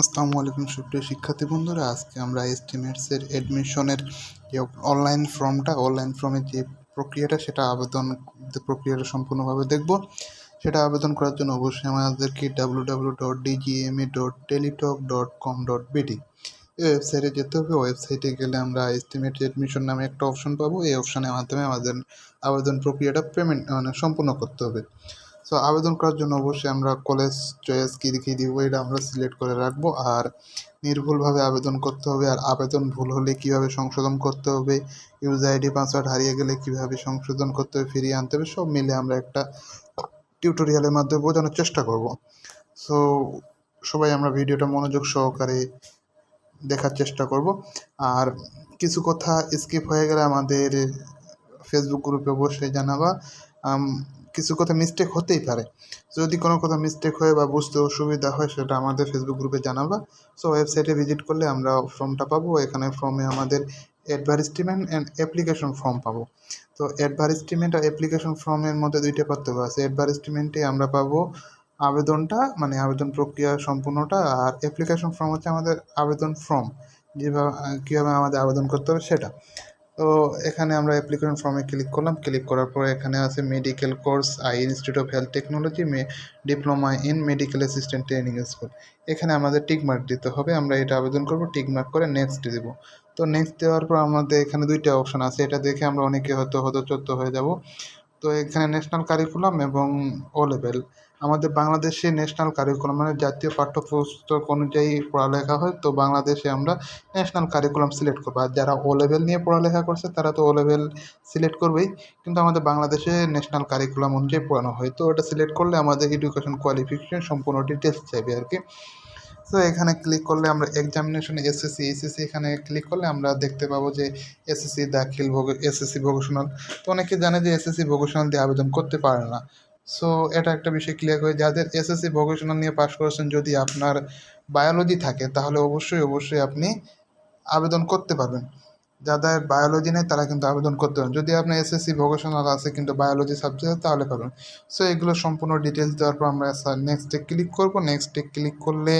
আসসালামু আলাইকুম সুপ্রিয় শিক্ষার্থী বন্ধুরা, আজকে আমরা এস্টিমেটসের অ্যাডমিশনের যে অনলাইন ফর্মটা অনলাইন ফর্মের যে প্রক্রিয়াটা, সেটা আবেদন প্রক্রিয়াটা সম্পূর্ণভাবে দেখব। সেটা আবেদন করার জন্য অবশ্যই আমাদেরকে W W dot DGMA dot Teletalk dot com dot BD এই ওয়েবসাইটে যেতে হবে। ওয়েবসাইটে গেলে আমরা এস্টিমেট অ্যাডমিশন নামে একটা অপশন পাবো। এই অপশনের মাধ্যমে আমাদের আবেদন প্রক্রিয়াটা পেমেন্ট মানে সম্পূর্ণ করতে হবে। সো আবেদন করার জন্য অবশ্যই আমরা কলেজ চয়েস কী দেখিয়ে দিব, এটা আমরা সিলেক্ট করে রাখব। আর নির্ভুলভাবে আবেদন করতে হবে, আর আবেদন ভুল হলে কীভাবে সংশোধন করতে হবে ইউজার আইডি পাসওয়ার্ড হারিয়ে গেলে কীভাবে সংশোধন করতে হবে, ফিরিয়ে আনতে হবে, সব মিলে আমরা একটা টিউটোরিয়ালের মাধ্যমে বোঝানোর চেষ্টা করব। সো সবাই আমরা ভিডিওটা মনোযোগ সহকারে দেখার চেষ্টা করব। আর কিছু কথা স্কিপ হয়ে গেলে আমাদের ফেসবুক গ্রুপে অবশ্যই জানাবা। কিছু কথা মিস্টেক হতেই পারে। যদি কোনো কথা মিস্টেক হয় বা বুঝতে অসুবিধা হয়, সেটা আমাদের ফেসবুক গ্রুপে জানাবা। সো ওয়েবসাইটে ভিজিট করলে আমরা ফর্মটা পাবো। এখানে ফর্মে আমাদের অ্যাডভার্টিসমেন্ট অ্যান্ড অ্যাপ্লিকেশন ফর্ম পাবো। তো অ্যাডভার্টিসমেন্ট আর অ্যাপ্লিকেশন ফর্মের মধ্যে দুইটা পার্থক্য আছে। অ্যাডভার্টিসমেন্টে আমরা পাবো আবেদনটা মানে আবেদন প্রক্রিয়া সম্পূর্ণটা, আর অ্যাপ্লিকেশন ফর্ম হচ্ছে আমাদের আবেদন ফর্ম যেভাবে, কীভাবে আমাদের আবেদন করতে হবে সেটা। তো এখানে আমরা অ্যাপ্লিকেশন ফর্মে ক্লিক করলাম। ক্লিক করার পর এখানে আছে medical course I institute of health technology May diploma in medical assistant training school এখানে আমাদের টিক মার্ক দিতে হবে। আমরা এটা আবেদন করব। টিক মার্ক করে নেক্সট দেবো। তো নেক্সট দেওয়ার পর আমাদের এখানে দুইটা অপশান আছে। এটা দেখে আমরা অনেকে হয়তো হতচত্ত হয়ে যাব। তো এখানে ন্যাশনাল কারিকুলাম এবং ও লেভেল আমাদের বাংলাদেশে ন্যাশনাল কারিকুলাম মানে জাতীয় পাঠ্যপুস্তক অনুযায়ী পড়ালেখা হয়, তো বাংলাদেশে আমরা ন্যাশনাল কারিকুলাম সিলেক্ট করব। আর যারা ও লেভেল নিয়ে পড়ালেখা করছে, তারা তো ও লেভেল সিলেক্ট করবেই। কিন্তু আমাদের বাংলাদেশে ন্যাশনাল কারিকুলাম অনুযায়ী পড়ানো হয়, তো ওটা সিলেক্ট করলে আমাদের এডুকেশন কোয়ালিফিকেশন সম্পূর্ণ ডিটেলস চাইবে আর কি। তো এখানে ক্লিক করলে আমরা এক্সামিনেশন এসএসসি এসএসসি এখানে ক্লিক করলে আমরা দেখতে পাবো যে এসএসসি দাখিল, ভোগ এসএসসি ভোকেশনাল তো অনেকে জানে যে এসএসসি ভোকেশনাল দিয়ে আবেদন করতে পারে না। সো এটা একটা বিষয় ক্লিয়ার করে যাদের এসএসসি ভোকেশনাল নিয়ে পাশ করেছেন, যদি আপনার বায়োলজি থাকে, তাহলে অবশ্যই অবশ্যই আপনি আবেদন করতে পারবেন। যাদের বায়োলজি নেই, তারা কিন্তু আবেদন করতে পারেন যদি আপনার এসএসসি ভোকেশনাল আছে, কিন্তু বায়োলজি সাবজেক্ট তাহলে পারবেন। সো এগুলো সম্পূর্ণ ডিটেলস দেওয়ার পর আমরা নেক্সটে ক্লিক করব। নেক্সটে ক্লিক করলে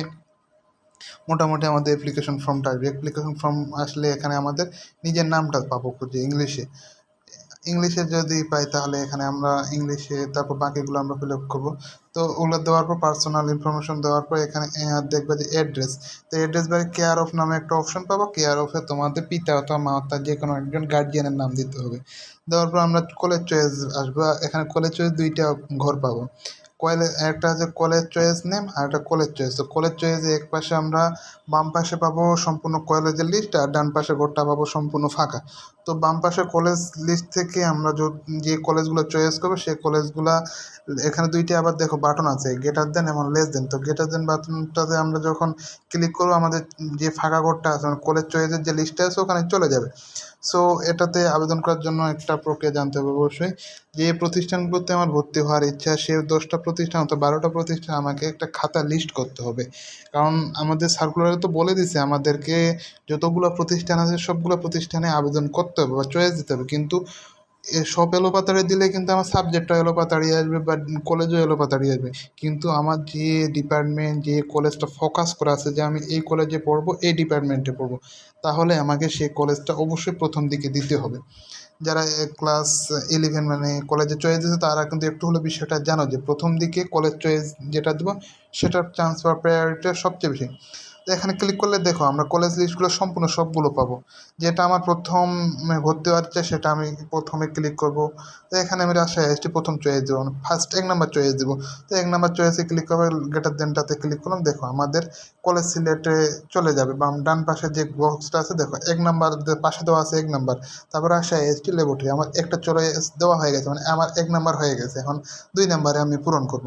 মোটামুটি আমাদের অ্যাপ্লিকেশন ফর্মটা আসবে অ্যাপ্লিকেশন ফর্ম আসলে এখানে আমাদের নিজের নামটা পাবো খুঁজে ইংলিশে ইংলিশে যদি পাই তাহলে এখানে আমরা ইংলিশে, তারপর বাকিগুলো আমরা ফিল আপ করব। তো ওগুলো দেওয়ার পর পার্সোনাল ইনফরমেশন দেওয়ার পর এখানে দেখবে যে অ্যাড্রেস তো অ্যাড্রেস বাড়ি কেয়ার অফ নামে একটা অপশন পাবো। কেয়ার অফে তোমাদের পিতা অথবা মা মাতা যে কোনো একজন গার্জিয়ানের নাম দিতে হবে। দেওয়ার পর আমরা কলেজ চয়েস আসব। এখানে কলেজ চয়েস দুইটা ঘর পাবো। কলেজ একটা আছে কলেজ চয়েস নেম আর একটা কলেজ চয়েস তো কলেজ চয়েসে এক পাশে আমরা বাম পাশে পাবো সম্পূর্ণ কলেজের লিস্ট আর ডান পাশে ঘরটা পাবো সম্পূর্ণ ফাঁকা। তো বাম পাশে কলেজ লিস্ট থেকে আমরা যে কলেজগুলো চয়েস করব, সেই কলেজগুলা, এখানে দুইটি আবার দেখো বাটন আছে গেটার দেন এবং লেস দেন তো গেটার দেন বাটনটাতে আমরা যখন ক্লিক করব, আমাদের যে ফাঁকা ঘরটা আছে মানে কলেজ চয়েসের যে লিস্টটা আছে, ওখানে চলে যাবে। সো এটাতে আবেদন করার জন্য একটা প্রক্রিয়া জানতে হবে অবশ্যই। যে প্রতিষ্ঠানগুলোতে আমার ভর্তি হওয়ার ইচ্ছা, সে দশটা প্রতিষ্ঠান অথবা বারোটা প্রতিষ্ঠান আমাকে একটা খাতা লিস্ট করতে হবে। কারণ আমাদের সার্কুলারে তো বলে দিছে, আমাদেরকে যতগুলো প্রতিষ্ঠান আছে সবগুলো প্রতিষ্ঠানে আবেদন করতে হবে বা চয়েস দিতে হবে। কিন্তু সব এলোপাতাড়ি দিলে কিন্তু আমার সাবজেক্টটা এলোপাতাড়ি আসবে বা কলেজও এলোপাতাড়ি আসবে। কিন্তু আমার যে ডিপার্টমেন্ট যে কলেজটা ফোকাস করা আছে যে আমি এই কলেজে পড়ব, এই ডিপার্টমেন্টে পড়ব, তাহলে আমাকে সেই কলেজটা অবশ্যই প্রথম দিকে দিতে হবে। যারা ক্লাস ইলেভেন মানে কলেজে চয়েস দিয়েছে, তারা কিন্তু একটু হলে বিষয়টা জানো যে প্রথম দিকে কলেজ চয়েস যেটা দেবো, সেটার চান্স বা প্রায়োরিটিটা সবচেয়ে বেশি। তো এখানে ক্লিক করলে দেখো আমরা কলেজ লিস্টগুলো সম্পূর্ণ সবগুলো পাবো। যেটা আমার প্রথম ভর্তি হওয়ার চাই সেটা আমি প্রথমে ক্লিক করব। তো এখানে আমি রাজশাহী এসটি প্রথম চয়েস দেবো ফার্স্ট এক নাম্বার চয়েস দেবো। তো এক নাম্বার চয়েসে ক্লিক করব গেটার দেনটাতে ক্লিক করলাম, দেখো আমাদের কলেজ সিলেটে চলে যাবে। বাম ডান পাশে যে বক্সটা আছে, দেখো এক নাম্বার পাশে দেওয়া আছে এক নাম্বার তারপর রাজশাহী এসটি ল্যাবরেটরি আমার একটা চলে দেওয়া হয়ে গেছে মানে আমার এক নাম্বার হয়ে গেছে। এখন দুই নাম্বারে আমি পূরণ করব।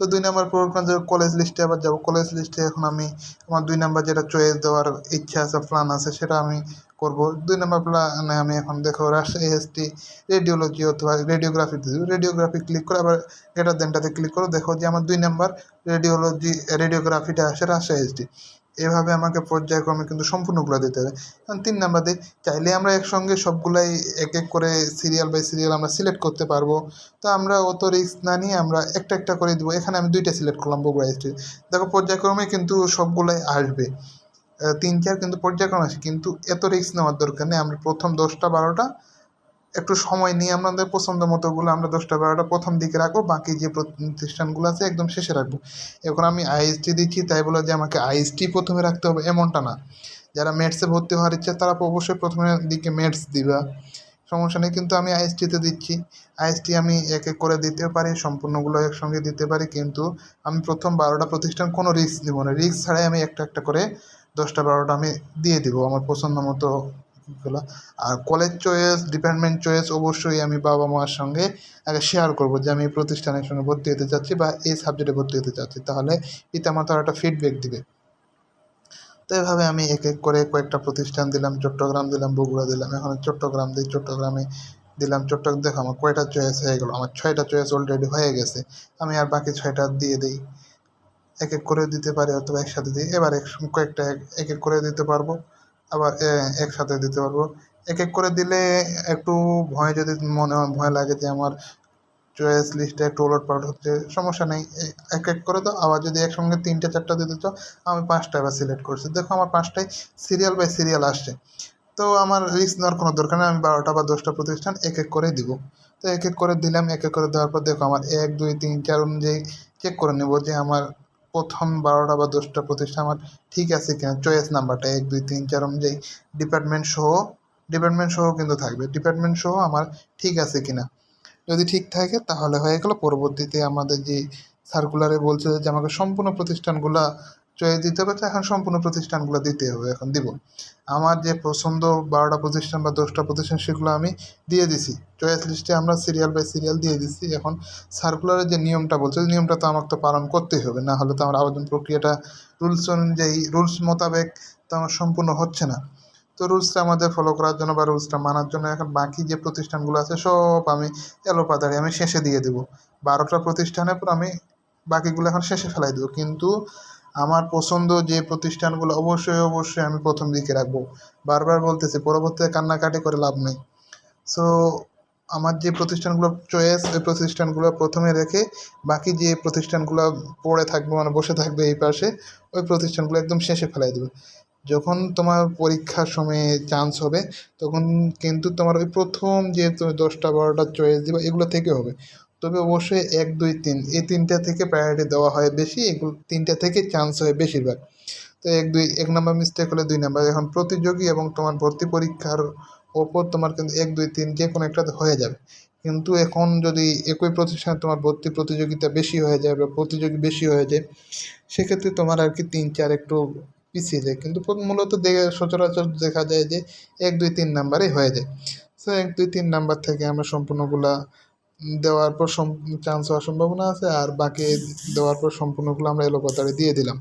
তো দুই নাম্বার প্রোগ্রাম কলেজ লিস্টে আবার যাব। কলেজ লিস্টে এখন আমি আমার দুই নাম্বার যেটা চয়েস দেওয়ার ইচ্ছা আছে প্ল্যান আছে, সেটা আমি করব। দুই নাম্বার প্ল্যানে আমি এখন দেখো রাজশাহী এসটি রেডিওলজি অথবা রেডিওগ্রাফি রেডিওগ্রাফি ক্লিক করে আবার এটা দেনটাতে ক্লিক করো। দেখো যে আমার দুই নাম্বার রেডিওলজি রেডিওগ্রাফিটা আসে রাজশাহী এসটি এভাবে আমাকে পর্যায়ক্রমে কিন্তু সম্পূর্ণগুলো দিতে হবে। এখন তিন নাম্বার দিই চাইলে আমরা একসঙ্গে সবগুলাই এক এক করে সিরিয়াল বাই সিরিয়াল আমরা সিলেক্ট করতে পারব। তো আমরা অত রিস্ক না নিয়ে আমরা একটা একটা করে দেবো। এখানে আমি দুইটা সিলেক্ট করলাম বগুড়া স্ট্রিট দেখো, পর্যায়ক্রমে কিন্তু সবগুলাই আসবে। তিন, চার কিন্তু পর্যায়ক্রমে আসে, কিন্তু এত রিস্ক নেওয়ার দরকার নেই। আমরা প্রথম দশটা, বারোটা একটু সময় নিয়ে আমাদের পছন্দ মতোগুলো আমরা দশটা বারোটা প্রথম দিকে রাখব, বাকি যে প্রতিষ্ঠানগুলো আছে একদম শেষে রাখব। এখন আমি আইএসটি দিচ্ছি, তাই বলে যে আমাকে আইএসটি প্রথমে রাখতে হবে এমনটা না। যারা মেটসে ভর্তি হওয়ার ইচ্ছা, তারা অবশ্যই প্রথমে দিকে মেটস দিবা। সমস্যা নেই, কিন্তু আমি আইএসটিতে দিচ্ছি। আইএসটি আমি এক এক করে দিতে পারি, সম্পূর্ণগুলো একসঙ্গে দিতে পারি, কিন্তু আমি প্রথম বারোটা প্রতিষ্ঠান কোনো রিস্ক দিব না। রিস্ক ছাড়াই আমি একটা একটা করে দশটা বারোটা আমি দিয়ে দিব, আমার পছন্দ মতো গুলো আর কলেজ চয়েস ডিপার্টমেন্ট চয়েস অবশ্যই আমি বাবা মার সঙ্গে আগে শেয়ার করব যে আমি প্রতিষ্ঠানের সঙ্গে ভর্তি হতে চাচ্ছি বা এই সাবজেক্টে ভর্তি হতে চাচ্ছি। তাহলে পিতামাতার একটা ফিডব্যাক দিবে। তো এভাবে আমি এক এক করে কয়েকটা প্রতিষ্ঠান দিলাম, চট্টগ্রাম দিলাম, বগুড়া দিলাম। এখন চট্টগ্রাম দিই, চট্টগ্রামে দিলাম, চট্টগ্রাম দেখো আমার কয়টা চয়েস হয়ে গেলো? আমার ছয়টা চয়েস অলরেডি হয়ে গেছে। আমি আর বাকি ছয়টা দিয়ে দিই। এক এক করে দিতে পারি অথবা একসাথে দিই। এবার এক কয়েকটা এক এক করে দিতে পারব। আবার একসাথে দিতে পারব। এক এক করে দিলে একটু ভয় যদি মনে, ভয় লাগে যে আমার চয়েস লিস্টে একটু ওলট পালট হচ্ছে, সমস্যা নেই। এক এক করে তো আবার যদি একসঙ্গে তিনটে, চারটা দিতে চাও, আমি পাঁচটা এবার সিলেক্ট করছি। দেখো আমার পাঁচটাই সিরিয়াল বাই সিরিয়াল আসছে। তো আমার রিস্ক নেওয়ার কোনো দরকার নেই, আমি বারোটা বা দশটা প্রতিষ্ঠান এক এক করে দিব। তো এক এক করে দিলাম এক এক করে দেওয়ার পর দেখো আমার এক, দুই, তিন, চার অনুযায়ী চেক করে নেব যে আমার প্রথম বারোটা বা দশটা প্রতিষ্ঠান আমার ঠিক আছে কিনা চয়েস নাম্বারটা এক, দুই, তিন, চার অনুযায়ী ডিপার্টমেন্ট সহ ডিপার্টমেন্ট সহ কিন্তু থাকবে। ডিপার্টমেন্ট সহ আমার ঠিক আছে কিনা। যদি ঠিক থাকে তাহলে হয়ে গেলো, পরবর্তীতে আমাদের যে সার্কুলারে বলছে যে আমাকে সম্পূর্ণ প্রতিষ্ঠানগুলা চয়েস দিতে হবে, তো এখন সম্পূর্ণ প্রতিষ্ঠানগুলো দিতে হবে, এখন দিব। আমার যে পছন্দ বারোটা প্রতিষ্ঠান বা দশটা প্রতিষ্ঠান, সেগুলো আমি দিয়ে দিছি। চয়েস লিস্টে আমরা সিরিয়াল বাই সিরিয়াল দিয়ে দিচ্ছি এখন সার্কুলারের যে নিয়মটা বলছে নিয়মটা তো আমাকে তো পালন করতেই হবে, না হলে তো আমার আবেদন প্রক্রিয়াটা রুলস অনুযায়ী রুলস মোতাবেক তো আমার সম্পূর্ণ হচ্ছে না। তো রুলসটা আমাদের ফলো করার জন্য বা রুলসটা মানার জন্য এখন বাকি যে প্রতিষ্ঠানগুলো আছে, সব আমি এলোপাতাড়ি আমি শেষে দিয়ে দেবো। বারোটা প্রতিষ্ঠানের পর আমি বাকিগুলো এখন শেষে ফেলাই দেবো। কিন্তু আমার পছন্দ যে প্রতিষ্ঠানগুলো অবশ্যই অবশ্যই আমি প্রথম দিকে রাখব। বারবার বলতেছি, পরবর্তীতে কান্নাকাটি করে লাভ নেই। সো আমার যে প্রতিষ্ঠানগুলো চয়েস ওই প্রতিষ্ঠানগুলো প্রথমে রেখে বাকি যে প্রতিষ্ঠানগুলো পড়ে থাকবে মানে বসে থাকবে এই পাশে, ওই প্রতিষ্ঠানগুলো একদম শেষে ফেলাই দেবে। যখন তোমার পরীক্ষার সময়ে চান্স হবে, তখন কিন্তু তোমার ওই প্রথম যে তুমি দশটা, বারোটা চয়েস দিবে, এগুলো থেকে হবে। তবে অবশ্যই এক, দুই, তিন। এই তিনটা থেকে প্রায়োরিটি দেওয়া হয় বেশি, এগুলো তিনটা থেকে চান্স হয় বেশিরভাগ। তো এক, দুই, এক নাম্বার মিস্টেক হলে দুই নাম্বার এখন প্রতিযোগী এবং তোমার ভর্তি পরীক্ষার ওপর তোমার কিন্তু এক, দুই, তিন যে কোনো একটাতে হয়ে যাবে। কিন্তু এখন যদি একই প্রতিষ্ঠানে তোমার ভর্তি প্রতিযোগিতা বেশি হয়ে যায় বা প্রতিযোগী বেশি হয়ে যায়, সেক্ষেত্রে তোমার আর কি তিন, চার একটু পিছিয়ে যায়। কিন্তু মূলত দেখে সচরাচর দেখা যায় যে এক, দুই, তিন নাম্বারেই হয়ে যায়। সো এক, দুই, তিন নাম্বার থেকে আমরা সম্পূর্ণগুলা দেওয়ার পর চান্স হওয়ার সম্ভাবনা আছে আর বাকি দেওয়ার পর সম্পূর্ণগুলো আমরা এলোপাতাড়ি দিয়ে দিলাম।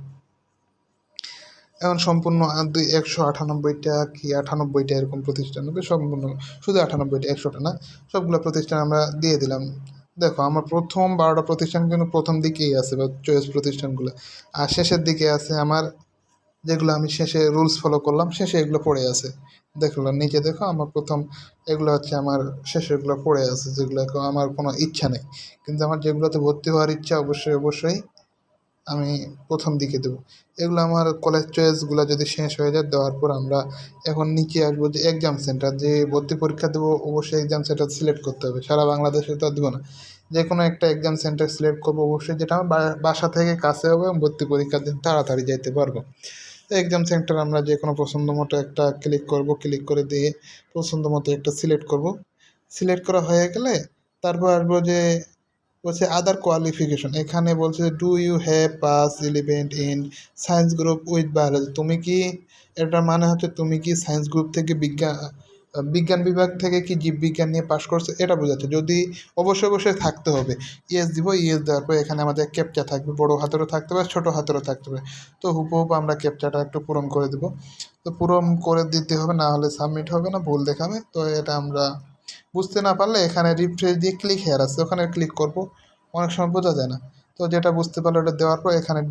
এখন সম্পূর্ণ দুই একশো আটানব্বইটা কি আটানব্বইটা এরকম প্রতিষ্ঠান হবে, সম্পূর্ণ শুধু আটানব্বইটা, একশোটা না, সবগুলো প্রতিষ্ঠান আমরা দিয়ে দিলাম। দেখো, আমার প্রথম বারোটা প্রতিষ্ঠান কিন্তু প্রথম দিকেই আছে বা চয়েস প্রতিষ্ঠানগুলো। আর শেষের দিকে আছে আমার যেগুলো আমি শেষে রুলস ফলো করলাম, শেষে এগুলো পড়ে আছে। দেখলাম নিচে দেখো, আমার প্রথম এগুলো হচ্ছে আমার শেষেরগুলো পড়ে আছে, যেগুলো আমার কোনো ইচ্ছা নেই। কিন্তু আমার যেগুলোতে ভর্তি হওয়ার ইচ্ছা, অবশ্যই অবশ্যই আমি প্রথম দিকে দেবো। এগুলো আমার কলেজ চয়েসগুলো যদি শেষ হয়ে যায়, দেওয়ার পর আমরা এখন নিচে আসব যে এক্সাম সেন্টার যে ভর্তি পরীক্ষা দেবো, অবশ্যই এক্সাম সেন্টার সিলেক্ট করতে হবে। সারা বাংলাদেশে তো দেবো না। যে কোনো একটা এক্সাম সেন্টার সিলেক্ট করব, অবশ্যই যেটা আমার বাসা থেকে কাছে হবে এবং ভর্তি পরীক্ষার দিন তাড়াতাড়ি যেতে পারব। এক্সাম সেন্টার আমরা যে কোনো পছন্দ মতো একটা ক্লিক করব ক্লিক করে দিয়ে পছন্দ মতো একটা সিলেক্ট করব। সিলেক্ট করা হয়ে গেলে তারপর আসব যে বলছে আদার কোয়ালিফিকেশন এখানে বলছে do you have pass eleventh in science group with biology তুমি কি এটা মানে হচ্ছে তুমি কি সায়েন্স গ্রুপ থেকে বিজ্ঞান বিজ্ঞান বিভাগ থেকে কি জীববিজ্ঞান নিয়ে পাশ করছে এটা বোঝাচ্ছে। যদি অবশ্যই অবশ্যই থাকতে হবে। ইয়েস দিব ইয়েস দেওয়ার পর এখানে আমাদের ক্যাপচা থাকবে, বড় হাতেরও থাকতে পারে, ছোটো হাতেরও থাকতে পারে। তো হুবহুব আমরা ক্যাপচাটা একটু পূরণ করে দেবো। তো পূরণ করে দিতে হবে, না হলে সাবমিট হবে না, ভুল দেখাবে। তো এটা আমরা বুঝতে না পারলে এখানে রিফ্রেশ দিয়ে ক্লিক হেয়ার আছে, ওখানে ক্লিক করব। অনেক সময় বোঝা যায় না। তো যেটা বুঝতে পারলে ওটা দেওয়ার পর এখানে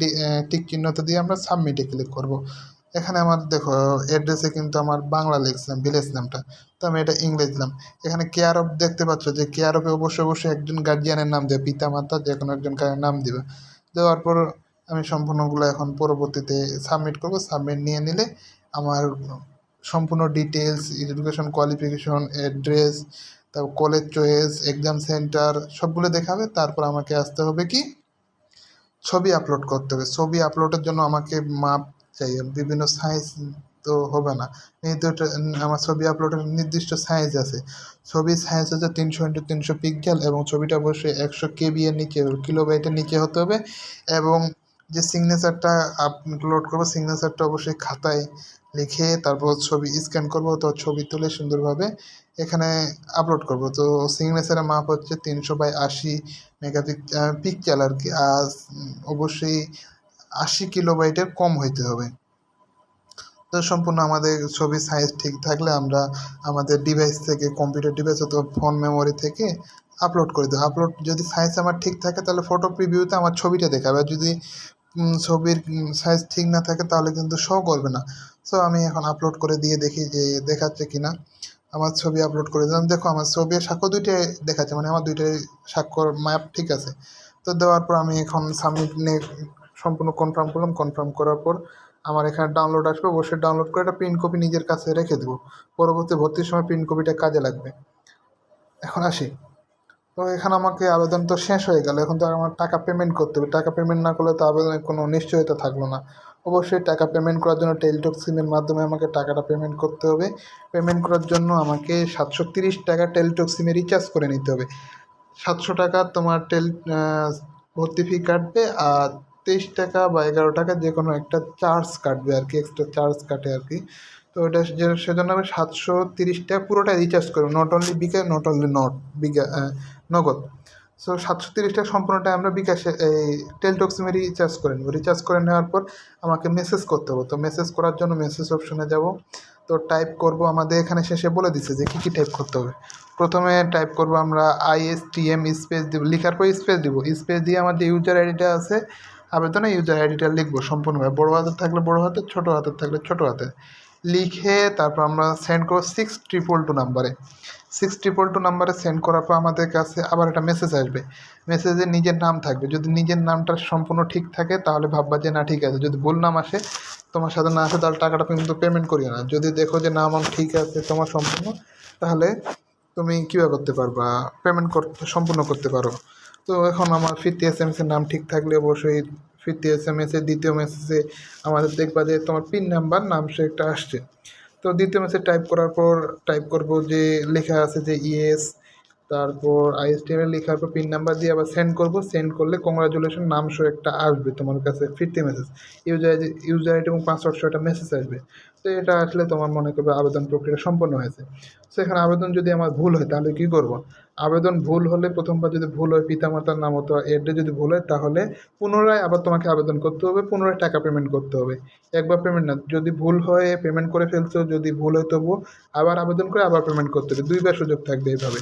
টিক চিহ্নতে দিয়ে আমরা সাবমিটে ক্লিক করব। এখানে আমার দেখো অ্যাড্রেসে কিন্তু আমার বাংলা লিখছিলাম ভিলেজ নামটা। তো আমি এটা ইংরেজ দিলাম। এখানে কেয়ার অফ দেখতে পাচ্ছ যে কেয়ার অফে অবশ্যই অবশ্যই একজন গার্জিয়ানের নাম দেবে পিতা মাতা যে কোনো একজন নাম দিবে। দেওয়ার পর আমি সম্পূর্ণগুলো এখন পরবর্তীতে সাবমিট করব। সাবমিট নিয়ে নিলে আমার সম্পূর্ণ ডিটেলস এডুকেশন কোয়ালিফিকেশন অ্যাড্রেস তারপর কলেজ চয়েস এক্সাম সেন্টার সবগুলো দেখাবে। তারপর আমাকে আসতে হবে কি? ছবি আপলোড করতে হবে। ছবি আপলোডের জন্য আমাকে মাপ চাই বিভিন্ন সাইজ তো হবে না। নির্দিষ্ট আমার ছবি আপলোডের নির্দিষ্ট সাইজ আছে। ছবির সাইজ হচ্ছে তিনশো ইন্টু তিনশো পিক্সেল এবং ছবিটা অবশ্যই একশো কেবি এর নিচে কিলোবাইটের নিচে হতে হবে। এবং যে সিগনেচারটা আপলোড করব সিগনেচারটা অবশ্যই খাতায় লিখে তারপর ছবি স্ক্যান করব তো ছবি তুলে সুন্দরভাবে এখানে আপলোড করব। তো সিগনেচারের মাপ হচ্ছে তিনশো বাই আশি মেগা পিক্সেল আর কি। আর অবশ্যই আশি কিলোবাইটের কম হইতে হবে। তো সম্পূর্ণ আমাদের ছবির সাইজ ঠিক থাকলে আমরা আমাদের ডিভাইস থেকে কম্পিউটার ডিভাইস অথবা ফোন মেমোরি থেকে আপলোড করে দেবো। আপলোড যদি সাইজ আমার ঠিক থাকে তাহলে ফটো প্রিভিউতে আমার ছবিটা দেখাবে। আর যদি ছবির সাইজ ঠিক না থাকে তাহলে কিন্তু শো করবে না। সো আমি এখন আপলোড করে দিয়ে দেখি যে দেখাচ্ছে কি না আমার ছবি আপলোড করে দিলাম। দেখো আমার ছবি সাক্ষ্য দুইটাই দেখাচ্ছে মানে আমার দুইটাই স্বাক্ষর ম্যাপ ঠিক আছে। তো দেওয়ার পর আমি এখন সাবমিট সম্পূর্ণ কনফার্ম করলাম কনফার্ম করার পর আমার এখানে ডাউনলোড আসবে, অবশ্যই ডাউনলোড করে একটা প্রিন্ট কপি নিজের কাছে রেখে দেবো। পরবর্তী ভর্তির সময় প্রিন্ট কপিটা কাজে লাগবে। এখন আসি। তো এখানে আমাকে আবেদন তো শেষ হয়ে গেল, এখন তো আমার টাকা পেমেন্ট করতে হবে। টাকা পেমেন্ট না করলে তো আবেদনের কোনো নিশ্চয়তা থাকল না। অবশ্যই টাকা পেমেন্ট করার জন্য টেলটক সিমের মাধ্যমে আমাকে টাকাটা পেমেন্ট করতে হবে। পেমেন্ট করার জন্য আমাকে সাতশো তিরিশ টাকা টেলটক সিমে রিচার্জ করে নিতে হবে। সাতশো টাকা তোমার টেল ভর্তি ফি কাটবে আর তেইশ টাকা বা এগারো টাকা যে কোনো একটা চার্জ কাটবে আর কি এক্সট্রা চার্জ কাটে আর কি। তো ওটা সেজন্য আমি সাতশো তিরিশ টাকা পুরোটাই রিচার্জ করব not only bKash not only not বিকা নগদ। সো সাতশো তিরিশ টাকা সম্পূর্ণটা আমরা বিকাশে এই টেলটক সিমে রিচার্জ করে নেব। রিচার্জ করে নেওয়ার পর আমাকে মেসেজ করতে হবে। তো মেসেজ করার জন্য মেসেজ অপশনে যাব। তো টাইপ করব আমাদের এখানে শেষে বলে দিচ্ছে যে কী কী টাইপ করতে হবে। প্রথমে টাইপ করব আমরা আইএসটিএম স্পেস দিব। লেখার পর স্পেস দিব। স্পেস দিয়ে আমার যে ইউজার আইডিটা আছে আবেদনে ইউজার আইডিটা লিখব সম্পূর্ণভাবে বড়ো হাতের থাকলে বড়ো হাতে, ছোটো হাতের থাকলে ছোটো হাতে। লিখে তারপর আমরা সেন্ড করব সিক্স ট্রিপল টু নাম্বারে সিক্স ট্রিপল টু নাম্বারে সেন্ড করার পর আমাদের কাছে আবার একটা মেসেজ আসবে। মেসেজে নিজের নাম থাকবে। যদি নিজের নামটা সম্পূর্ণ ঠিক থাকে, তাহলে ভাববা যে না, ঠিক আছে। যদি ভুল নাম আসে, তোমার সাথে না আসে, তাহলে টাকাটা কিন্তু পেমেন্ট করিও না। যদি দেখো যে নাম ঠিক আছে, তোমার সম্পূর্ণ, তাহলে তুমি কীভাবে করতে পারবা? পেমেন্ট করতে সম্পূর্ণ করতে পারো। তো এখন আমার ফিরতি এস এম এসের নাম ঠিক থাকলে অবশ্যই ফিরতি এস এম এসের দ্বিতীয় মেসেজে আমাদের দেখবা যে তোমার পিন নাম্বার নাম সে একটা আসছে। তো দ্বিতীয় মেসেজ টাইপ করার পর টাইপ করব যে লেখা আছে যে ইএস তারপর আইএসটিএমএল লেখার পর পিন নাম্বার দিয়ে আবার সেন্ড করব। সেন্ড করলে কংগ্রাচুলেশন নাম সহ একটা আসবে তোমার কাছে ফিরতি মেসেজ ইউজার ইউজার আইডি এবং পাসওয়ার্ড সহ একটা মেসেজ আসবে। তো এটা আসলে তোমার মনে করবে আবেদন প্রক্রিয়া সম্পন্ন হয়েছে। তো এখানে আবেদন যদি আমার ভুল হয়, তাহলে কী করব? আবেদন ভুল হলে প্রথমবার যদি ভুল হয়, পিতামাতার নাম অথবা এড্রেস যদি ভুল হয়, তাহলে পুনরায় আবার তোমাকে আবেদন করতে হবে, পুনরায় টাকা পেমেন্ট করতে হবে। একবার পেমেন্ট না, যদি ভুল হয়ে পেমেন্ট করে ফেলছো, যদি ভুল হয়, তবুও আবার আবেদন করে আবার পেমেন্ট করতে হবে। দুইবার সুযোগ থাকবে এইভাবে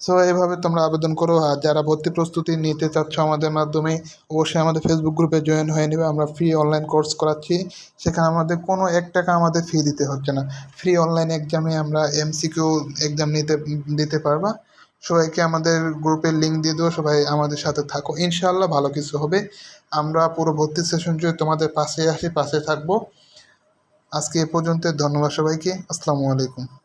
সো এইভাবে তোমরা আবেদন করো, আর যারা ভর্তি প্রস্তুতি নিতে চাচ্ছ আমাদের মাধ্যমে, অবশ্যই আমাদের ফেসবুক গ্রুপে জয়েন হয়ে নেবে। আমরা ফ্রি অনলাইন কোর্স করাচ্ছি। সেখানে আমাদের কোনো এক টাকা আমাদের ফি দিতে হচ্ছে না। ফ্রি অনলাইন এক্সামে আমরা এমসিকিউ এক্সাম নিতে, দিতে পারবা। সবাইকে আমাদের গ্রুপের লিঙ্ক দিয়ে দেবো। সবাই আমাদের সাথে থাকো। ইনশাআল্লাহ ভালো কিছু হবে। আমরা পুরো ভর্তি সেশন জুড়ে তোমাদের পাশে আসি, পাশে থাকব। আজকে এ পর্যন্ত ধন্যবাদ সবাইকে। আসসালামু আলাইকুম।